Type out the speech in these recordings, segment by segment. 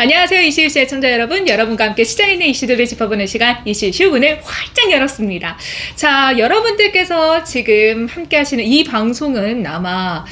안녕하세요. 이슈이슈의 청자 여러분. 여러분과 함께 시장에 있는 이슈들을 짚어보는 시간 이슈이슈 문을 활짝 열었습니다. 자, 여러분들께서 지금 함께 하시는 이 방송은 아마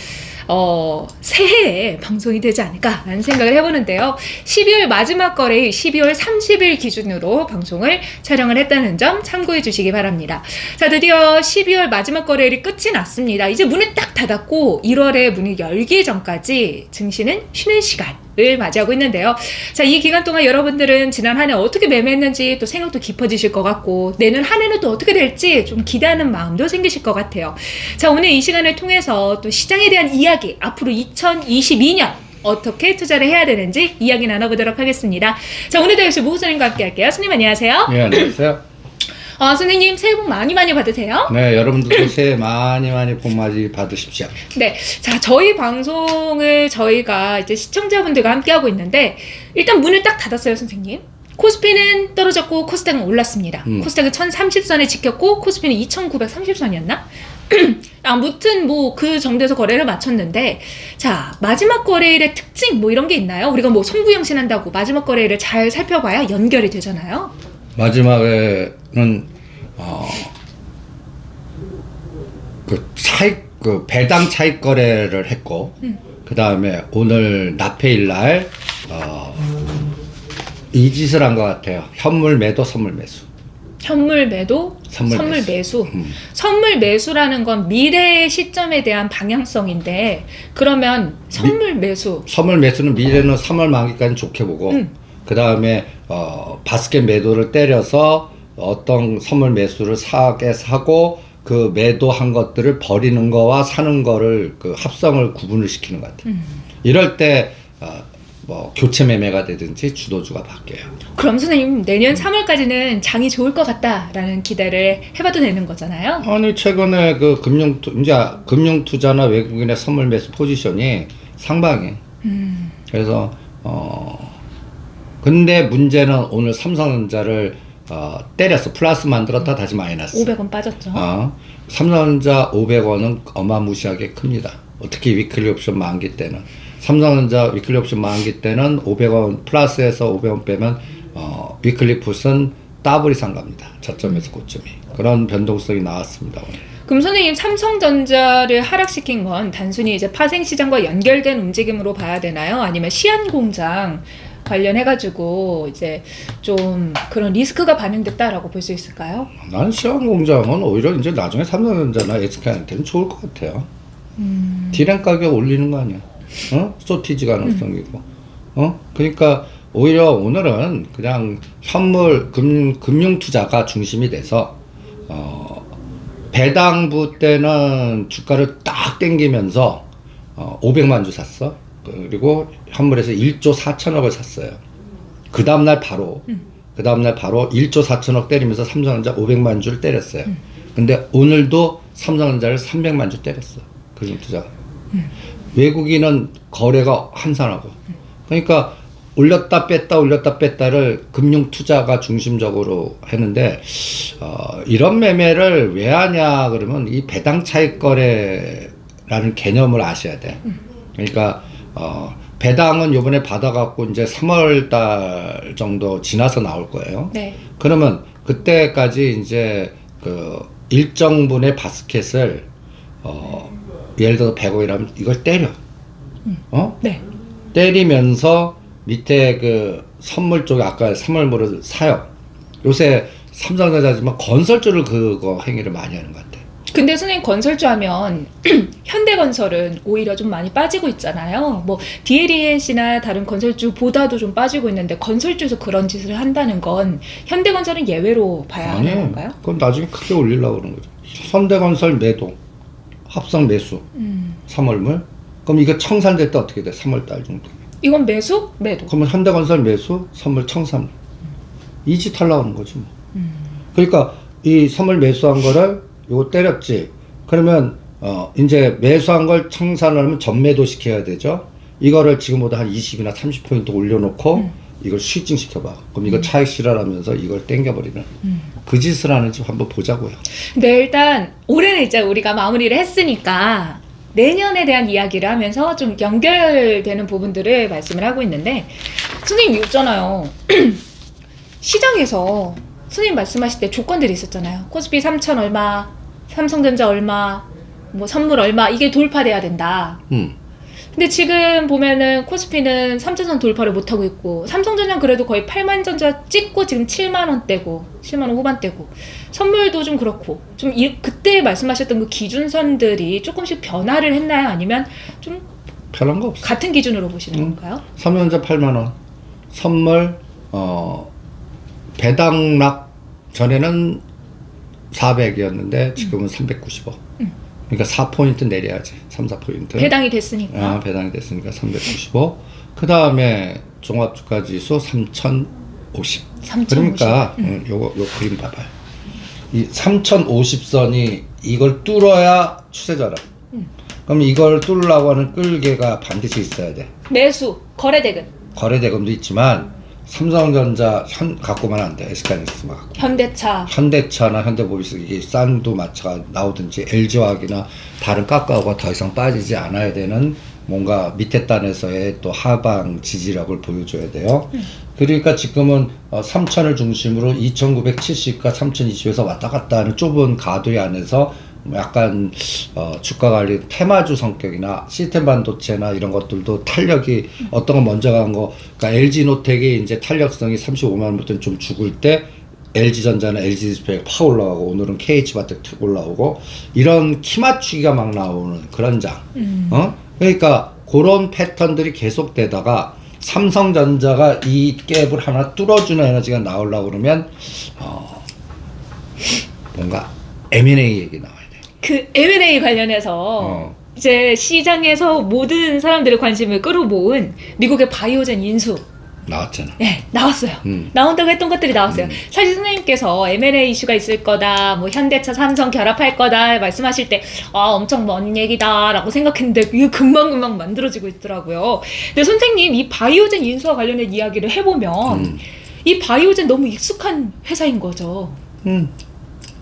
어, 새해에 방송이 되지 않을까라는 생각을 해보는데요. 12월 마지막 거래일 12월 30일 기준으로 방송을 촬영을 했다는 점 참고해 주시기 바랍니다. 자, 드디어 12월 마지막 거래일이 끝이 났습니다. 이제 문을 딱 닫았고 1월에 문을 열기 전까지 증시는 쉬는 시간. 을 맞이하고 있는데요. 자, 이 기간 동안 여러분들은 지난 한 해 어떻게 매매했는지 또 생각도 깊어지실 것 같고, 내년 한 해는 또 어떻게 될지 좀 기대하는 마음도 생기실 것 같아요. 자, 오늘 이 시간을 통해서 또 시장에 대한 이야기, 앞으로 2022년 어떻게 투자를 해야 되는지 이야기 나눠보도록 하겠습니다. 자, 오늘도 역시 무구선님과 함께 할게요. 선생님 안녕하세요. 네, 안녕하세요. 어, 선생님 새해 복 많이 많이 받으세요. 네, 여러분들도 새해 많이 많이 복 많이 받으십시오. 네. 자, 저희 방송을 저희가 이제 시청자분들과 함께하고 있는데, 일단 문을 딱 닫았어요, 선생님. 코스피는 떨어졌고, 코스닥은 올랐습니다. 음. 코스닥은 1030선에 지켰고, 코스피는 2930선이었나? 아무튼 뭐 그 정도에서 거래를 마쳤는데, 자, 마지막 거래일의 특징 뭐 이런 게 있나요? 우리가 뭐 송구영신한다고 마지막 거래일을 잘 살펴봐야 연결이 되잖아요. 마지막에는 어, 그 차익 그 배당 차익 거래를 했고 음. 그 다음에 오늘 납해일 날 어, 이 짓을 한 것 같아요. 현물 매도, 선물 매수. 현물 매도, 선물 선물, 매수. 매수. 음. 선물 매수라는 건 미래의 시점에 대한 방향성인데 그러면 선물 매수 선물 매수는 미래는 3월 만기까지 좋게 보고 음. 그 다음에 어, 바스켓 매도를 때려서 어떤 선물 매수를 사게 사고 그 매도한 것들을 버리는 거와 사는 거를 그 합성을 구분을 시키는 것 같아요. 음. 이럴 때 어, 뭐 교체 매매가 되든지 주도주가 바뀌어요. 그럼 선생님 내년 3월까지는 장이 좋을 것 같다라는 기대를 해봐도 되는 거잖아요. 아니 최근에 그 금융 투, 이제 금융 투자나 외국인의 선물 매수 포지션이 상방해. 음. 그래서 어 근데 문제는 오늘 삼성전자를 어, 때렸어 플러스 만들었다 다시 마이너스. 500원 빠졌죠. 어, 삼성전자 500원은 어마무시하게 큽니다. 특히 위클리 옵션 만기 때는 삼성전자 위클리 옵션 만기 때는 500원 플러스에서 500원 빼면 어, 위클리 풋은 더블 이상 갑니다. 저점에서 고점이 그런 변동성이 나왔습니다. 오늘. 그럼 선생님 삼성전자를 하락시킨 건 단순히 이제 파생 시장과 연결된 움직임으로 봐야 되나요? 아니면 시안 공장 관련해가지고 이제 좀 그런 리스크가 반영됐다라고 볼 수 있을까요? 난 시황 공장은 오히려 이제 나중에 삼성전자나 SK한테는 좋을 것 같아요. 음. 디램 가격 올리는 거 아니야? 어? 소티지 가능성이고. 어? 그러니까 오히려 오늘은 그냥 현물 금, 금융 투자가 중심이 돼서 어, 배당부 때는 주가를 딱 땡기면서 어, 500만 주 샀어. 그리고 현물에서 1조 4천억을 샀어요. 그 다음날 바로 그 다음날 바로 1조 4천억 때리면서 삼성전자 500만 주를 때렸어요. 근데 오늘도 삼성전자를 300만 주 때렸어. 금융 투자가. 외국인은 거래가 한산하고. 그러니까 올렸다 뺐다 올렸다 뺐다를 금융 투자가 중심적으로 했는데 어, 이런 매매를 왜 하냐 그러면 이 배당 차익 거래라는 개념을 아셔야 돼. 그러니까 어, 배당은 요번에 받아갖고 이제 3월 달 정도 지나서 나올 거예요. 네. 그러면 그때까지 이제 그 일정 분의 바스켓을 어 예를 들어 100억이라면 이걸 때려. 어? 네. 때리면서 밑에 그 선물 쪽에 아까 선물물을 사요. 요새 삼성전자지만 건설주를 그거 행위를 많이 하는 것 같아. 근데 선생님 건설주 하면 현대건설은 오히려 좀 많이 빠지고 있잖아요. 뭐 DLES나 다른 건설주보다도 좀 빠지고 있는데 건설주에서 그런 짓을 한다는 건 현대건설은 예외로 봐야 하는 건가요? 그건 나중에 크게 올리려고 그러는 거죠. 현대건설 매도, 합성 매수, 음. 3월물. 그럼 이거 청산될 때 어떻게 돼? 3월 달 정도. 이건 매수, 매도. 그러면 현대건설 매수, 선물 청산. 이짓 하려고 하는 거지 뭐. 음. 그러니까 이 선물 매수한 거를 요거 때렸지. 그러면 어 이제 매수한 걸 청산하려면 전매도 시켜야 되죠. 이거를 지금보다 한 20이나 30포인트 올려놓고 음. 이걸 스위칭 시켜봐. 그럼 이거 차익 실현하면서 이걸 땡겨버리는 음. 그 짓을 하는지 한번 보자고요. 네, 일단 올해는 이제 우리가 마무리를 했으니까 내년에 대한 이야기를 하면서 좀 연결되는 부분들을 말씀을 하고 있는데 선생님 있잖아요. 시장에서 선생님 말씀하실 때 조건들이 있었잖아요. 코스피 3천 얼마, 삼성전자 얼마, 뭐 선물 얼마 이게 돌파돼야 된다. 음. 근데 지금 보면은 코스피는 3천선 돌파를 못 하고 있고 삼성전자는 그래도 거의 8만 전자 찍고 지금 7만 원대고 7만 원 후반대고 선물도 좀 그렇고 좀 이, 그때 말씀하셨던 그 기준선들이 조금씩 변화를 했나요? 아니면 좀 편한 거 없어. 같은 기준으로 보시는 음. 건가요? 삼성전자 8만 원. 선물 어 배당락 전에는 400이었는데 지금은 395. 음. 그러니까 4포인트 내려야지. 3, 4포인트. 배당이 됐으니까. 아, 배당이 됐으니까 395. 그다음에 종합 주가 지수 3050. 3,050. 그러니까 음, 요거 요 그림 봐 봐요. 이 3050선이 이걸 뚫어야 추세잖아. 음. 그럼 이걸 뚫으려고 하는 끌개가 반드시 있어야 돼. 매수, 거래 대금, 거래 대금도 있지만 삼성전자 현 갖고만 안 돼. SK하이닉스만 갖고. 현대차, 현대차나 현대모비스 이게 쌍도 마차가 나오든지 LG화학이나 다른 깎아오가 더 이상 빠지지 않아야 되는 뭔가 밑에 단에서의 또 하방 지지력을 보여줘야 돼요. 그러니까 지금은 어, 3천을 중심으로 2,970과 3,020에서 왔다 갔다 하는 좁은 가도리 안에서 약간 어, 주가 관리 테마주 성격이나 시스템 반도체나 이런 것들도 탄력이 어떤 거 먼저 간 거, 그러니까 LG 노텍이 이제 탄력성이 35만 원부터 좀 죽을 때 LG 전자나 LG 디스플레이가 팍 올라가고 오늘은 KH 바텍 툭 올라오고 이런 키 맞추기가 막 나오는 그런 장. 어? 그러니까 그런 패턴들이 계속되다가 삼성전자가 이 갭을 하나 뚫어주는 에너지가 나오려고 그러면 어, 뭔가 M&A 얘기 나와야 돼. 그 M&A 관련해서 어. 이제 시장에서 모든 사람들의 관심을 끌어모은 미국의 바이오젠 인수 나왔잖아. 네, 나왔어요. 음. 나온다고 했던 것들이 나왔어요. 음. 사실 선생님께서 M&A 이슈가 있을 거다, 뭐 현대차, 삼성 결합할 거다 말씀하실 때, 아 엄청 먼 얘기다라고 생각했는데 이게 금방 금방 만들어지고 있더라고요. 근데 선생님 이 바이오젠 인수와 관련된 이야기를 해보면 음. 이 바이오젠 너무 익숙한 회사인 거죠. 음.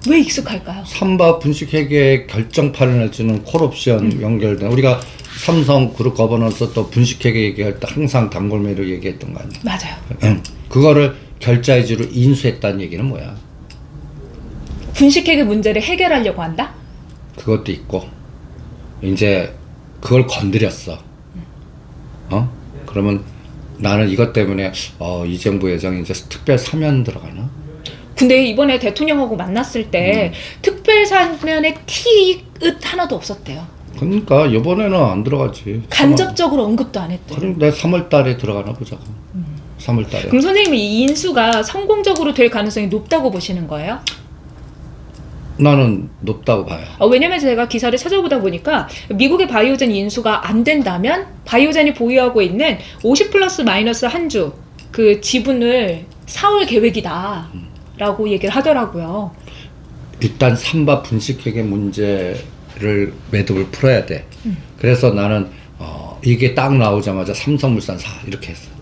왜 익숙할까요? 삼바 분식 회계 결정판을 내주는 콜옵션 음. 연결된 우리가 삼성 그룹 거버넌스 또 분식 회계 얘기할 때 항상 단골매로 얘기했던 거 아니야. 맞아요. 응. 그거를 결자해지로 인수했다는 얘기는 뭐야? 분식회계 문제를 해결하려고 한다? 그것도 있고 이제 그걸 건드렸어. 어? 그러면 나는 이것 때문에 어, 이정부 회장이 이제 특별 사면 들어가나? 근데 이번에 대통령하고 만났을 때 특별 사면의 티읕 하나도 없었대요. 그러니까 이번에는 안 들어가지. 간접적으로 언급도 안 했대요. 그럼 내 3월 달에 들어가나 보자고. 3월 달에. 그럼 선생님이 이 인수가 성공적으로 될 가능성이 높다고 보시는 거예요? 나는 높다고 봐요. 어, 왜냐면 제가 기사를 찾아보다 보니까 미국의 바이오젠 인수가 안 된다면 바이오젠이 보유하고 있는 50 플러스 마이너스 한 주 그 지분을 사올 계획이다. 라고 얘기를 하더라고요. 일단 삼바 분식회계 문제를 매듭을 풀어야 돼. 그래서 나는 어, 이게 딱 나오자마자 삼성물산 사 이렇게 했어.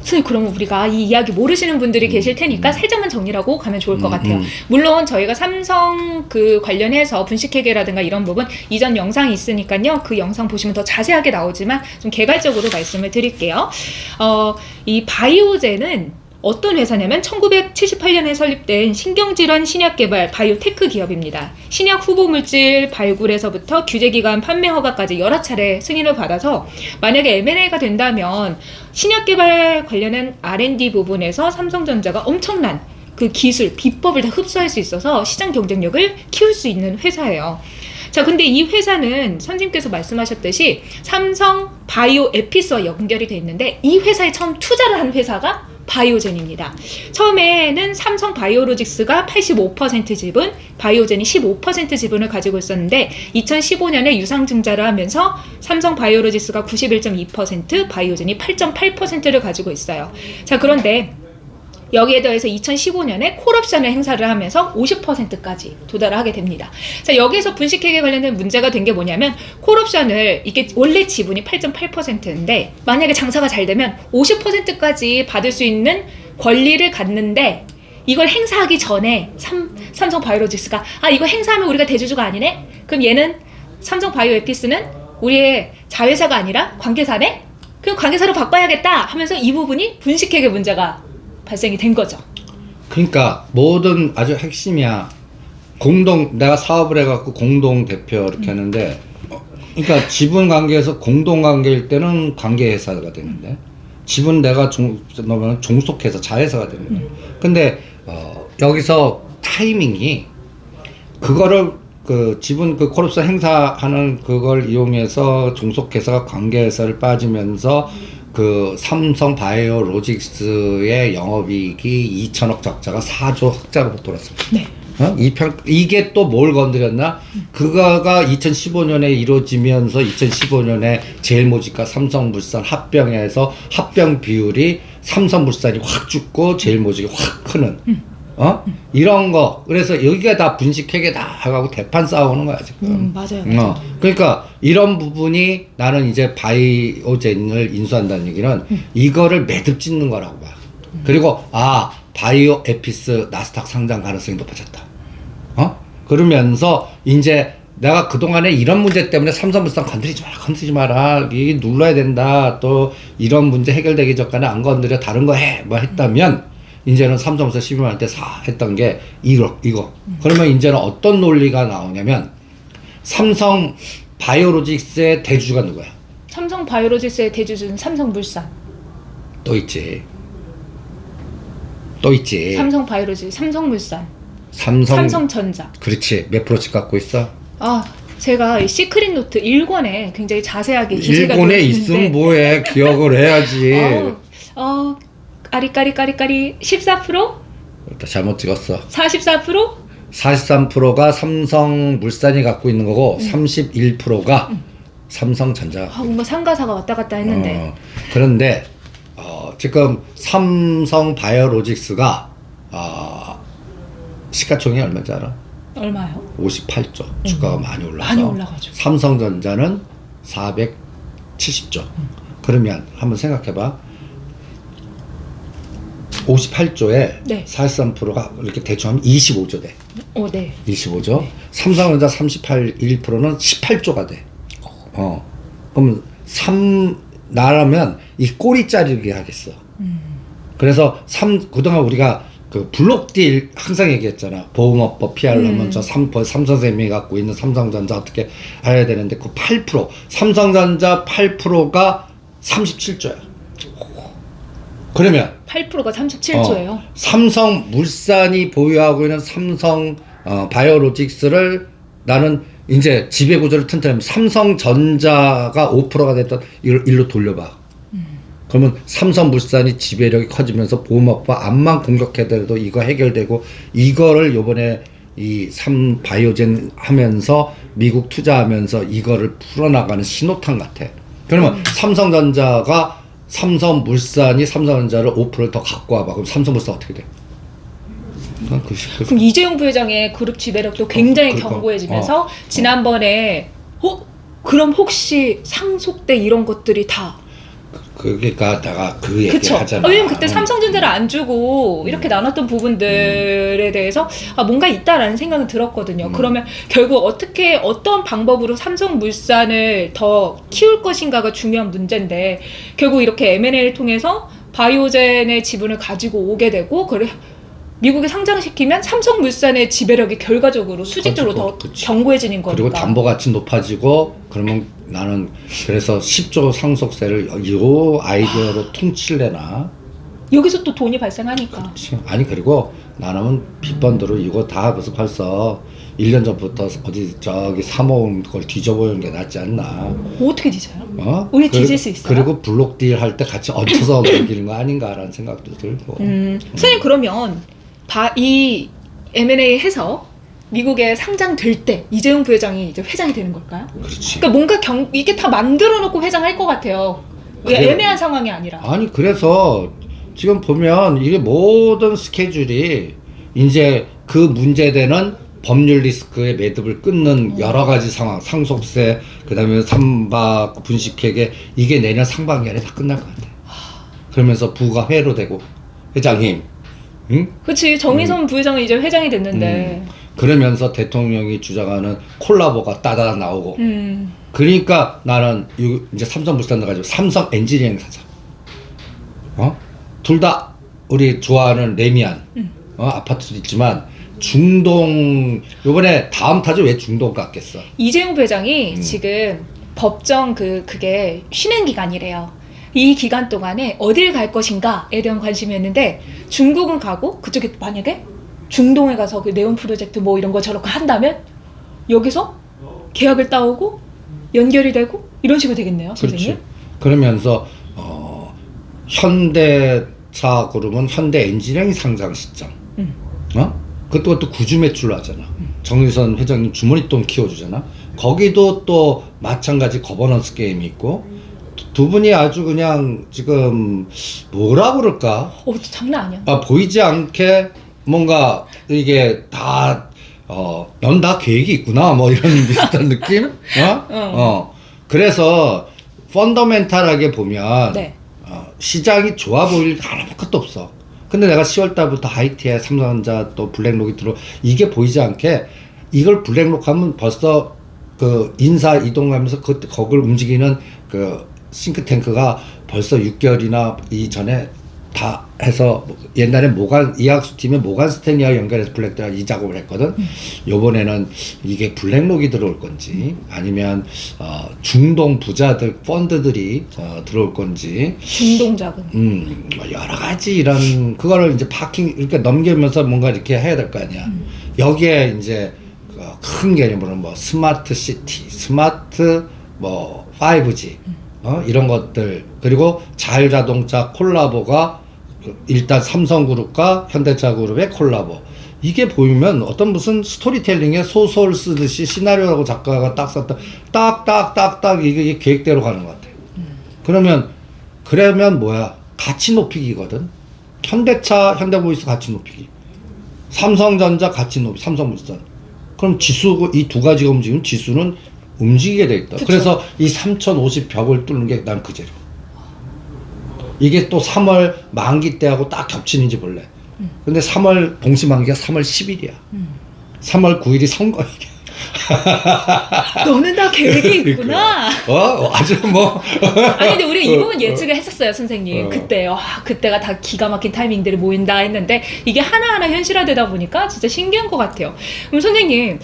선생님 그러면 우리가 이 이야기 모르시는 분들이 계실 테니까 살짝만 정리하고 가면 좋을 것 음, 같아요. 음. 물론 저희가 삼성 그 관련해서 분식회계라든가 이런 부분 이전 영상이 있으니까요. 그 영상 보시면 더 자세하게 나오지만 좀 개괄적으로 말씀을 드릴게요. 어, 이 바이오젠은 어떤 회사냐면 1978년에 설립된 신경질환 신약 개발 바이오테크 기업입니다. 신약 후보 물질 발굴에서부터 규제기관 판매 허가까지 여러 차례 승인을 받아서 만약에 M&A가 된다면 신약 개발 관련한 R&D 부분에서 삼성전자가 엄청난 그 기술, 비법을 다 흡수할 수 있어서 시장 경쟁력을 키울 수 있는 회사예요. 자, 근데 이 회사는 선생님께서 말씀하셨듯이 삼성 바이오 에피스와 연결이 돼 있는데 이 회사에 처음 투자를 한 회사가 바이오젠입니다. 처음에는 삼성 바이오로직스가 85% 지분, 바이오젠이 15% 지분을 가지고 있었는데 2015년에 유상증자를 하면서 삼성 바이오로직스가 91.2%, 바이오젠이 8.8%를 가지고 있어요. 자, 그런데 여기에 더해서 2015년에 콜옵션을 행사를 하면서 50%까지 도달을 하게 됩니다. 자, 여기에서 분식회계 관련된 문제가 된 게 뭐냐면 콜옵션을 이게 원래 지분이 8.8%인데 만약에 장사가 잘 되면 50%까지 받을 수 있는 권리를 갖는데 이걸 행사하기 전에 삼, 삼성 바이오로직스가 아 이거 행사하면 우리가 대주주가 아니네? 그럼 얘는 삼성 바이오 에피스는 우리의 자회사가 아니라 관계사네? 그럼 관계사로 바꿔야겠다 하면서 이 부분이 분식회계 문제가 발생이 된 거죠. 그러니까 모든 아주 핵심이야. 공동 내가 사업을 해갖고 공동 대표 이렇게 하는데, 어, 그러니까 지분 관계에서 공동 관계일 때는 관계 회사가 되는데, 지분 내가 종 넣으면 종속해서 자회사가 되는 거예요. 근데 어, 여기서 타이밍이 그거를 그 지분 그 콜옵스 행사하는 그걸 이용해서 종속회사가 관계회사를 빠지면서 그 삼성 바이오 로직스의 영업이익이 2천억 적자가 4조 흑자로 돌았습니다. 네. 어? 이 평, 이게 또 뭘 건드렸나? 그거가 2015년에 이루어지면서 2015년에 제일모직과 삼성물산 합병해서 합병 비율이 삼성물산이 확 죽고 제일모직이 확 크는 어? 이런 거. 그래서 여기가 다 분식회계 다 하고 대판 싸우는 거야 지금. 음, 맞아요. 어, 그러니까 이런 부분이 나는 이제 바이오젠을 인수한다는 얘기는 이거를 매듭 짓는 거라고 봐. 그리고 아 바이오 에피스 나스닥 상장 가능성이 높아졌다. 어? 그러면서 이제 내가 그동안에 이런 문제 때문에 삼성물산 건드리지 마라, 건드리지 마라, 이 눌러야 된다, 또 이런 문제 해결되기 전까지 안 건드려, 다른 거 해, 뭐 했다면, 이제는 삼성물산 12만원 때사 했던 게 이거, 이거. 그러면 이제는 어떤 논리가 나오냐면, 삼성 바이오로직스의 대주가 누구야? 삼성 바이오로직스의 대주주는 삼성물산, 또 있지. 또 있지. 삼성 바이오로직스, 삼성물산, 삼성, 삼성전자. 그렇지. 몇 프로씩 갖고 있어? 아, 제가 이 시크릿 노트 1권에 굉장히 자세하게 기재가 일본에 되어 있으면 있는데 뭐해. 기억을 해야지. 어, 어, 까리까리까리까리 14%? 일단 잘못 찍었어. 44%? 43%가 삼성 물산이 갖고 있는 거고 31%가 삼성전자. 아, 뭔가 상가사가 왔다 갔다 했는데 어, 그런데 어, 지금 삼성 바이오로직스가 어, 시가총액이 얼마인지 알아? 얼마요? 58조. 주가가 많이 올라서. 많이 올라가죠. 삼성전자는 470조. 그러면 한번 생각해봐. 58조에 네. 43%가 이렇게 대충 하면 25조 돼. 어, 네. 25조. 삼성전자 38, 1%는 18조가 돼. 어. 그럼 3, 나라면 이 꼬리 자르게 하겠어. 그래서 삼, 그동안 우리가 그 블록 딜 항상 얘기했잖아. 보험업법 피하려면 저 삼, 삼성생명이 갖고 있는 삼성전자 어떻게 알아야 되는데 그 8%. 삼성전자 8%가 37조야. 그러면 8%가 37조예요. 어, 삼성 물산이 보유하고 있는 삼성 어, 바이오로직스를 나는 이제 지배 구조를 튼튼하면 삼성전자가 5%가 됐던 일로, 일로 돌려봐. 그러면 삼성물산이 지배력이 커지면서 보험업과 암만 공격해도 이거 해결되고 이거를 요번에 이 삼 바이오젠 하면서 미국 투자하면서 이거를 풀어나가는 신호탄 같아. 그러면 삼성전자가 삼성물산이 삼성전자를 5%를 더 갖고 와봐. 그럼 삼성물산 어떻게 돼? 난 그, 그, 그럼 이재용 부회장의 그룹 지배력도 굉장히 그러니까. 견고해지면서 지난번에 어? 그럼 혹시 상속대 이런 것들이 다 그러니까 내가 그 얘기. 하잖아. 아, 왜냐면 그때 어. 삼성전자를 안 주고 이렇게 나눴던 부분들에 대해서 아, 뭔가 있다라는 생각은 들었거든요. 음. 그러면 결국 어떻게 어떤 방법으로 삼성물산을 더 키울 것인가가 중요한 문제인데 결국 이렇게 M&A를 통해서 바이오젠의 지분을 가지고 오게 되고 그래 미국에 상장시키면 삼성물산의 지배력이 결과적으로 수직적으로 더 그렇죠. 그치. 견고해지는 거니까. 그리고 담보 가치 높아지고 그러면 나는 그래서 10조 상속세를 요 아이디어로 퉁칠래나 여기서 또 돈이 발생하니까. 그치. 아니 그리고 나는 빚번들로 이거 다 벌써 벌써 1년 전부터 어디 저기 사모은 걸 뒤져보는 게 낫지 않나 어떻게 뒤져요? 어? 우리 그리- 뒤질 수 있어요? 그리고 블록딜 할 때 같이 얹혀서 넘기는 거 아닌가라는 생각도 들고 음, 선생님 그러면 바, 이 M&A 해서 미국에 상장될 때 이재용 부회장이 이제 회장이 되는 걸까요? 그렇지 그러니까 뭔가 경, 이게 다 만들어 놓고 회장할 것 같아요. 왜 그래요. 애매한 상황이 아니라. 아니 그래서 지금 보면 이게 모든 스케줄이 이제 그 문제되는 법률 리스크의 매듭을 끊는 여러 가지 상황, 상속세, 그다음에 삼박 분식회계 이게 내년 상반기 안에 다 끝날 것 같아. 그러면서 부가 회로 되고 회장님, 응? 그렇지 정의선 부회장은 이제 회장이 됐는데. 그러면서 대통령이 주장하는 콜라보가 따다 나오고 음. 그러니까 나는 이- 이제 삼성물산 가지고 삼성 엔지니어링 사자. 어? 둘 다 우리 좋아하는 레미안 어? 아파트도 있지만 중동 요번에 다음 타죠 왜 중동 갔겠어? 이재용 회장이 음. 지금 법정 그 그게 쉬는 기간이래요. 이 기간 동안에 어딜 갈 것인가에 대한 관심이었는데 중국은 가고 그쪽에 만약에 중동에 가서 그 네온 프로젝트 뭐 이런 거 저렇게 한다면 여기서 계약을 따오고 연결이 되고 이런 식으로 되겠네요, 선생님. 그렇지. 그러면서 어, 현대차 그룹은 현대 엔지니어링 상장 시점. 음. 어? 그것도 구주 매출로 하잖아. 정유선 회장님 주머니 돈 키워주잖아. 거기도 또 마찬가지 거버넌스 게임이 있고 두 분이 아주 그냥 지금 뭐라 그럴까? 어, 장난 아니야. 아, 보이지 않게 뭔가 이게 다, 어, 넌 다 계획이 있구나. 뭐 이런 비슷한 느낌? 어? 어. 그래서 펀더멘탈하게 보면 네. 어, 시장이 좋아 보일 아무것도 없어. 근데 내가 10월 달부터 하이티에 삼성전자 또 블랙록이 들어 이게 보이지 않게 이걸 블랙록 하면 벌써 그 인사 이동하면서 그 거기를 움직이는 그 싱크탱크가 벌써 6개월이나 이전에 다 해서 옛날에 모간 이학수 팀의 모간 스탠리와 연결해서 블랙드가 이 작업을 했거든. 요번에는 이게 블랙록이 들어올 건지 아니면 어, 중동 부자들 펀드들이 어, 들어올 건지 중동 자금. 음, 뭐 여러 가지 이런 그거를 이제 파킹 이렇게 넘기면서 뭔가 이렇게 해야 될 거 아니야. 여기에 이제 그큰 개념으로 뭐 스마트 시티, 스마트 뭐 5G 어? 이런 것들 그리고 자율자동차 콜라보가 그 일단 삼성그룹과 현대차그룹의 콜라보 이게 보이면 어떤 무슨 스토리텔링에 소설 쓰듯이 시나리오라고 작가가 딱 썼다 딱딱딱딱 이게 계획대로 가는 것 같아. 그러면 그러면 뭐야 가치 높이기거든. 현대차, 현대보이스 가치 높이기. 삼성전자 가치 높이, 삼성물산. 그럼 지수 이 두 가지가 움직이면 지수는 움직이게 돼 있다. 그쵸. 그래서 이 3050 벽을 뚫는 게 난 그제로. 이게 또 3월 만기 때하고 딱 겹치는지 몰래. 근데 3월 동시 만기가 3월 10일이야. 3월 9일이 선거 이게. 너는 다 계획이 있구나. 어 아주 뭐 아니 근데 우리 이 부분 어, 예측을 했었어요 선생님 어. 그때 와 그때가 다 기가 막힌 타이밍들이 모인다 했는데 이게 하나 하나 현실화되다 보니까 진짜 신기한 것 같아요 그럼 선생님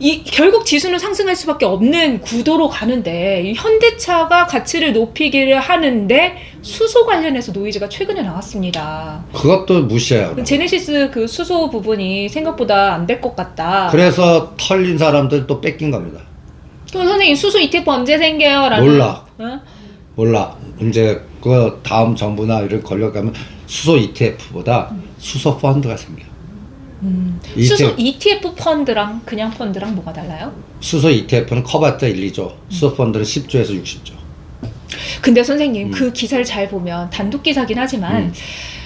이 결국 지수는 상승할 수밖에 없는 구도로 가는데 이 현대차가 가치를 높이기를 하는데 수소 관련해서 노이즈가 최근에 나왔습니다 그것도 무시해요. 제네시스 그 수소 부분이 생각보다 안 될 것 같다 그래서 털린 사람들 또 뺏긴 겁니다. 그럼 선생님 수소 ETF 언제 생겨요? 라는 몰라. 어? 몰라. 이제 그 다음 정부나 이런 걸려가면 수소 ETF보다 수소 펀드가 생겨. 음. 수소 ETF 펀드랑 그냥 펀드랑 뭐가 달라요? 수소 ETF는 커봤자 1, 2조, 수소 펀드는 10조에서 60조. 근데 선생님 음. 그 기사를 잘 보면 단독 기사긴 하지만 음.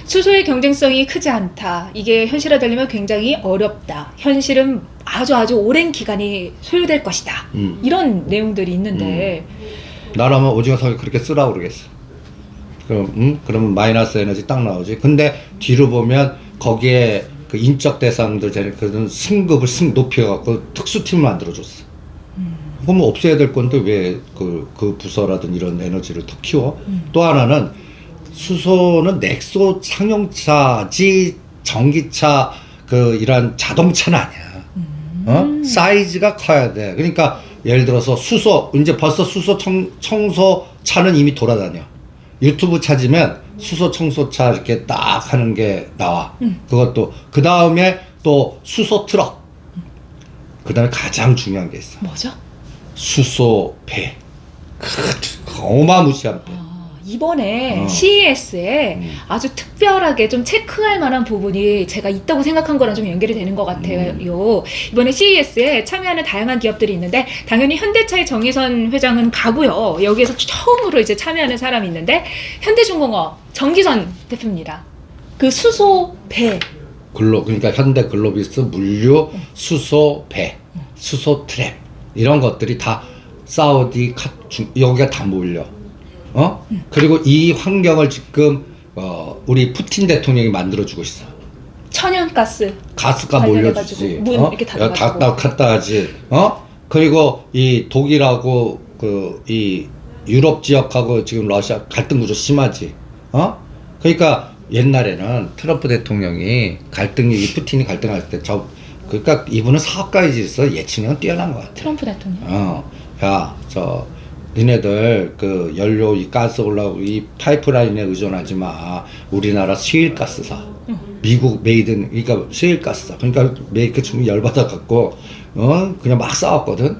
수소의 경쟁성이 크지 않다. 이게 현실화되려면 굉장히 어렵다. 현실은 아주 아주 오랜 기간이 소요될 것이다. 음. 이런 내용들이 있는데 나라면 오징어 석이 그렇게 쓰라고 그러겠어. 그럼, 음? 그러면 마이너스 에너지 딱 나오지. 근데 뒤로 보면 거기에 그 인적 대상들, 쟤네 그런 승급을 승 높여갖고 특수팀을 만들어줬어. 그럼 없애야 될 건데 왜 그 그 부서라든 이런 에너지를 더 키워? 또 하나는 수소는 넥소 상용차지 전기차 그 이런 자동차는 아니야. 어? 사이즈가 커야 돼. 그러니까 예를 들어서 수소 이제 벌써 수소 청, 청소 차는 이미 돌아다녀. 유튜브 찾으면 수소 청소차 이렇게 딱 하는 게 나와. 그것도 그 다음에 또 수소 트럭. 그 다음에 가장 중요한 게 있어. 뭐죠? 수소 배. 크, 어마무시한 배. 아, 이번에 어. CES에 음. 아주 특별하게 좀 체크할 만한 부분이 제가 있다고 생각한 거랑 좀 연결이 되는 것 같아요. 음. 이번에 CES에 참여하는 다양한 기업들이 있는데 당연히 현대차의 정의선 회장은 가고요. 여기에서 처음으로 이제 참여하는 사람이 있는데 현대중공업 정기선 대표입니다. 그 수소 배 글로 그러니까 현대 글로비스 물류 수소 배 수소 트랩 이런 것들이 다 사우디 카 중, 여기가 다 몰려 어 그리고 이 환경을 지금 어 우리 푸틴 대통령이 만들어주고 있어 천연가스. 가스가 관련해가지고 몰려주지. 문 어? 이렇게 닫아가지고. 야, 닫다 갔다 하지. 어? 그리고 이 독일하고 그 이 유럽 지역하고 지금 러시아 갈등 구조 심하지. 어? 그러니까 옛날에는 트럼프 대통령이 갈등이 이 푸틴이 갈등할 때 저 그러니까 이분은 사업가이지서 예측력은 뛰어난 것 같아. 트럼프 대통령. 어, 야, 저, 니네들 그 연료 이 가스 올라오고 이 파이프라인에 의존하지 마. 우리나라 시일가스 사. 미국 메이든, 그러니까 시일가스 사. 그러니까 메이크 중국 열받아 갖고, 어, 그냥 막 싸웠거든.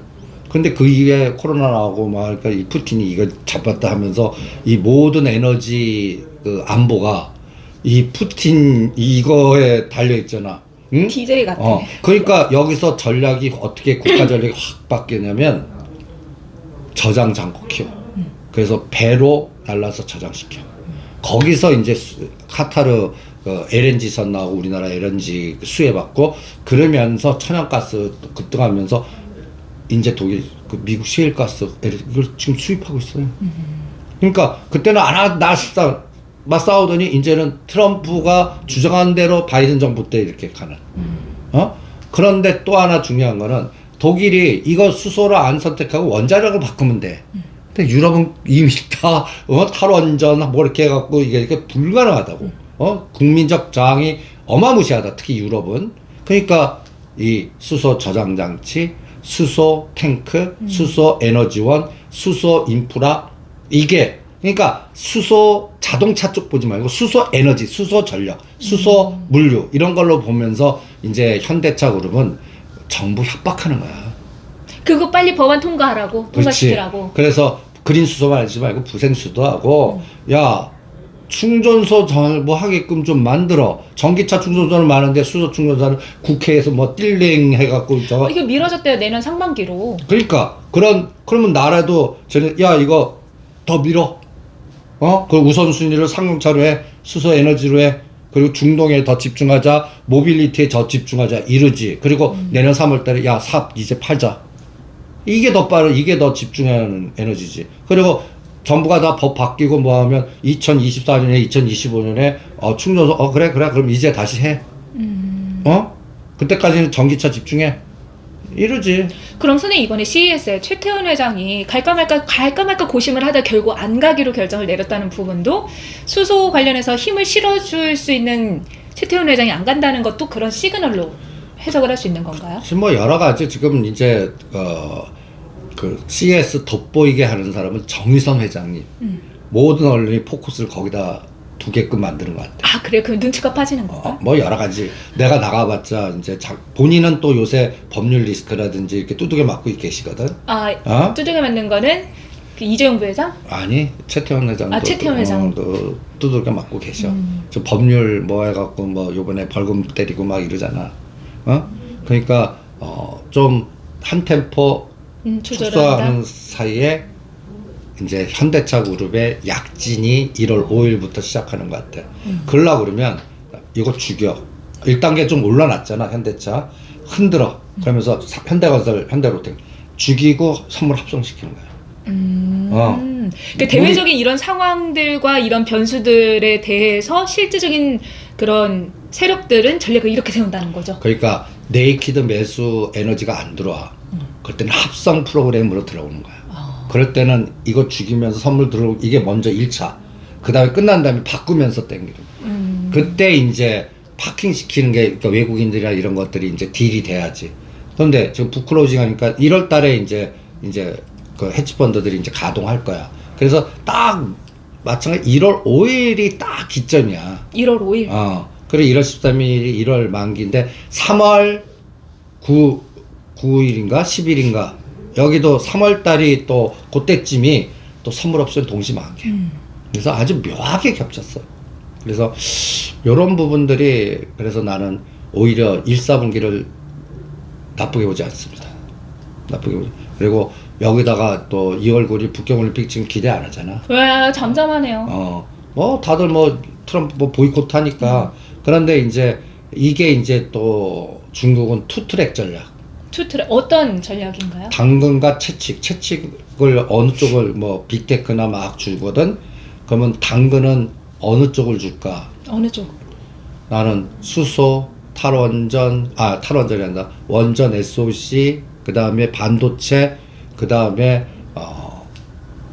근데 그 이후에 코로나 나오고 막, 그러니까 이 푸틴이 이거 잡았다 하면서 이 모든 에너지 그 안보가 이 푸틴 이거에 달려 있잖아. 응? DJ 같아. 어, 그러니까 여기서 전략이 어떻게 국가 전략이 확 바뀌냐면 저장 장고 키워. 그래서 배로 날라서 저장시켜. 거기서 이제 수- 카타르 그 LNG 선 나오고 우리나라 LNG 그 수혜받고 그러면서 천연가스 또 급등하면서 이제 독일 그 미국 시일가스 이걸 지금 수입하고 있어요. 그러니까 그때는 안 나싸 맞싸우더니 이제는 트럼프가 주장한 대로 바이든 정부 때 이렇게 가는. 어? 그런데 또 하나 중요한 거는 독일이 이거 수소를 안 선택하고 원자력을 바꾸면 돼. 근데 유럽은 이미 다 어? 탈원전 뭐 이렇게 해갖고 이게 이게 불가능하다고. 어? 국민적 저항이 어마무시하다. 특히 유럽은. 그러니까 이 수소 저장 장치, 수소 탱크, 수소 에너지원, 수소 인프라 이게 그러니까 수소 자동차 쪽 보지 말고 수소 에너지, 수소 전력, 수소 물류 이런 걸로 보면서 이제 현대차 그룹은 정부 협박하는 거야. 그거 빨리 법안 통과하라고. 통과시키라고. 그래서 그린 수소만 하지 말고 부생수도 하고 야 충전소 전- 뭐 하게끔 좀 만들어 전기차 충전소는 많은데 수소 충전소는 국회에서 뭐 띨링 해갖고 저 어, 이거 미뤄졌대요 내년 상반기로. 그러니까 그런 그러면 나라도 저는 야 이거 더 밀어 어? 그 우선순위를 상용차로 해 수소 에너지로 해 그리고 중동에 더 집중하자 모빌리티에 더 집중하자 이러지. 그리고 내년 3월달에 야 삽 이제 팔자. 이게 더 빠른 이게 더 집중하는 에너지지. 그리고 정부가 다 법 바뀌고 뭐 하면 2024년에 2025년에 어 충전소 어 그래 그래 그럼 이제 다시 해. 어? 그때까지는 전기차 집중해 이러지 그럼 선생님 이번에 CES에 최태원 회장이 갈까 말까 갈까 말까 고심을 하다 결국 안 가기로 결정을 내렸다는 부분도 수소 관련해서 힘을 실어줄 수 있는 최태원 회장이 안 간다는 것도 그런 시그널로 해석을 할 수 있는 건가요? 지금 뭐 여러 가지 지금 이제 어 그 CS 돋보이게 하는 사람은 정의선 회장님 음. 모든 언론이 포커스를 거기다 두게끔 만드는 것 같아. 아 그래 그 눈치가 빠지는 건가? 어, 뭐 여러 가지 내가 나가봤자 이제 자, 본인은 또 요새 법률 리스크라든지 이렇게 두들겨 맞고 계시거든. 아 어? 두들겨 맞는 거는 그 이재용 부회장? 아니 최태원 회장도 아, 최태원 회장. 도 두들겨 맞고 계셔. 음. 저 법률 뭐 해갖고 뭐 요번에 벌금 때리고 막 이러잖아. 어? 그러니까 어 좀 한 템포 음, 축소하는. 사이에 이제 현대차 그룹의 약진이 1월 5일부터 시작하는 것 같아. 음. 그러려 그러면 이거 죽여. 1단계 좀 올라놨잖아 현대차. 흔들어. 그러면서 사- 현대건설, 현대로템 죽이고 선물 합성시키는 거야. 음. 어. 그 대외적인 이런 상황들과 이런 변수들에 대해서 실질적인 그런 세력들은 전략을 이렇게 세운다는 거죠. 그러니까 네이키드 매수 에너지가 안 들어와. 그럴 때는 합성 프로그램으로 들어오는 거야. 아. 그럴 때는 이거 죽이면서 선물 들어오고 이게 먼저 1차. 그 다음에 끝난 다음에 바꾸면서 땡기는. 음. 그때 이제 파킹 시키는 게 그러니까 외국인들이나 이런 것들이 이제 딜이 돼야지. 그런데 지금 부클로징 하니까 1월 달에 이제 이제 그 헤지펀드들이 이제 가동할 거야. 그래서 딱 마찬가지 1월 5일이 딱 기점이야. 1월 5일. 어. 그리고 1월 13일이 1월 만기인데 3월 9 9일인가 10일인가 여기도 3월 달이 또 그때쯤이 또 선물 옵션 동시 만기. 음. 그래서 아주 묘하게 겹쳤어. 그래서 이런 부분들이 그래서 나는 오히려 1, 4분기를 나쁘게 보지 않습니다. 나쁘게 보지. 그리고 여기다가 또 2월 9일 북경올림픽 지금 기대 안 하잖아. 와 잠잠하네요. 어, 뭐 다들 뭐 트럼프 뭐 보이콧 하니까. 그런데 이제 이게 이제 또 중국은 투트랙 전략. 투트랙 어떤 전략인가요? 당근과 채찍, 채찍을 어느 쪽을 뭐 빅테크나 막 주거든. 그러면 당근은 어느 쪽을 줄까? 어느 쪽? 나는 수소, 탈원전 아 탈원전이 아니라 원전 SOC 그 다음에 반도체 그 다음에 어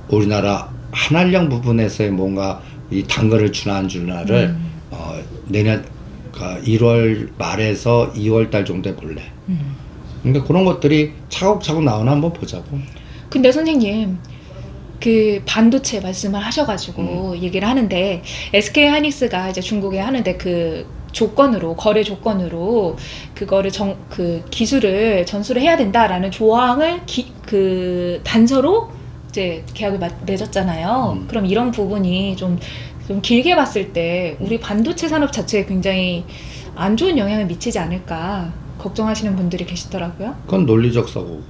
우리나라 한한령 부분에서의 뭔가 이 당근을 주나 안 주나를 어 내년 그러니까 1월 말에서 2월 달 정도에 볼래. 그러니까 그런 것들이 차곡차곡 나오나 한번 보자고. 근데 선생님 그 반도체 말씀을 하셔가지고 얘기를 하는데 SK 하이닉스가 이제 중국에 하는데 그 조건으로 거래 조건으로 그거를 정 그 기술을 전수를 해야 된다라는 조항을 기, 그 단서로 이제 계약을 마- 맺었잖아요. 음. 그럼 이런 부분이 좀 좀 길게 봤을 때 우리 반도체 산업 자체에 굉장히 안 좋은 영향을 미치지 않을까 걱정하시는 분들이 계시더라고요. 그건 논리적 사고.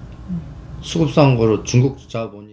수급상으로 중국 자본이